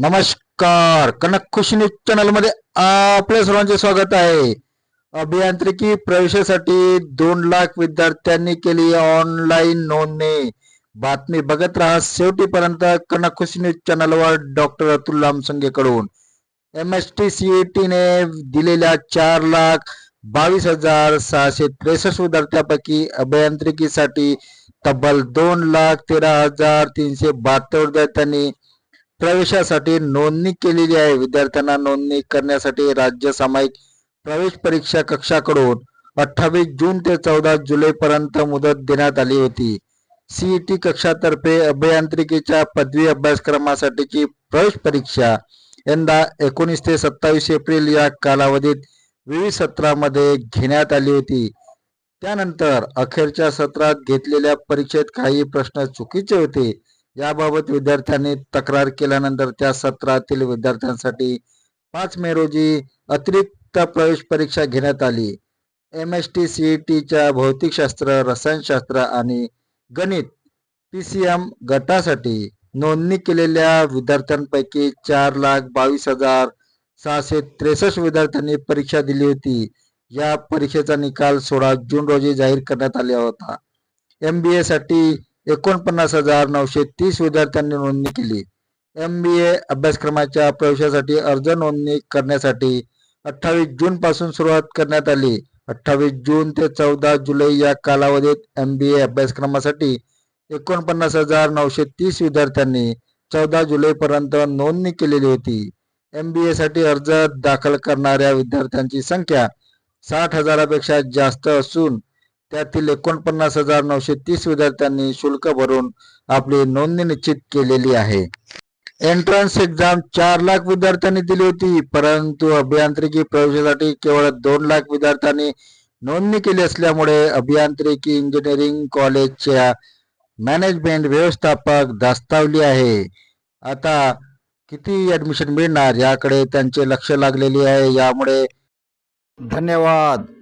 नमस्कार. Kanak Khushi news channel मध्ये आपल्या सर्वांचे स्वागत आहे. अभियांत्रिकी प्रवेशासाठी दोन लाख विद्यार्थ्यांनी केली ऑनलाईन नोंदणी. बघत राहा शेवटीपर्यंत कनक खुशी न्यूज़ चॅनलवर डॉक्टर अतुल लामसंगे कडून एम एस टी सीईटी ने दिलेल्या चार लाख बावीस हज़ार सहाशे त्रेसष्ट विद्यार्थ्यांपैकी अभियांत्रिकीसाठी तब्बल दोन लाख तेरा हज़ार तीनशे बहात्तर विद्यार्थ्यांनी प्रवेशासाठी नोंदणी केलेली आहे. विद्यार्थ्यांना नोंदणी करण्यासाठी राज्य सामायिक प्रवेश परीक्षा कक्षाकडून अठ्ठावीस जून ते चौदा जुलै पर्यंत मुदत देण्यात आली होती. सीईटी कक्षातर्फे अभियांत्रिकीच्या पदवी अभ्यासक्रमासाठीची प्रवेश परीक्षा यंदा एकोणीस ते सत्तावीस एप्रिल या कालावधीत विविध सत्रामध्ये घेण्यात आली होती. त्यानंतर अखेरच्या सत्रात घेतलेल्या परीक्षेत काही प्रश्न चुकीचे होते. याबाबत विद्यार्थ्यांनी तक्रार केल्यानंतर त्या सत्रातील विद्यार्थ्यांसाठी पाच मे रोजी अतिरिक्त प्रवेश परीक्षा घेण्यात आली. एम एस टी सी टीच्या भौतिकशास्त्र रसायनशास्त्र आणि गणित पी सी एम गटासाठी नोंदणी केलेल्या विद्यार्थ्यांपैकी चार लाख बावीस हजार सहाशे त्रेसष्ट विद्यार्थ्यांनी परीक्षा दिली होती. या परीक्षेचा निकाल सोळा जून रोजी जाहीर करण्यात आला होता. एम बी साठी एकोणपन्नास हजार नऊशे तीस विद्यार्थ्यांनी नोंदणी केली. एम बी ए अभ्यासक्रमाच्या प्रवेशासाठी अर्ज नोंदणी करण्यासाठी अठ्ठावीस जून पासून सुरुवात करण्यात आली. अठ्ठावीस जून ते चौदा जुलै या कालावधीत एम बी ए अभ्यासक्रमासाठी एकोणपन्नास हजार नऊशे तीस विद्यार्थ्यांनी चौदा जुलैपर्यंत नोंदणी केलेली होती. एम बी साठी अर्ज दाखल करणाऱ्या विद्यार्थ्यांची संख्या साठ हजारापेक्षा जास्त असून त्यातील एकोणपन्नास हजार नऊशे तीस विद्यार्थ्यांनी शुल्क भरून आपली नोंदणी निश्चित केलेली आहे. एंट्रन्स एक्झाम चार लाख विद्यार्थ्यांनी दिली होती परंतु अभियांत्रिकी प्रवेशासाठी केवळ दोन लाख विद्यार्थ्यांनी नोंदणी केली असल्यामुळे अभियांत्रिकी इंजिनिअरिंग कॉलेजच्या मॅनेजमेंट व्यवस्थापक दास्तावली आहे. आता किती ऍडमिशन मिळणार याकडे त्यांचे लक्ष लागलेले आहे यामुळे धन्यवाद.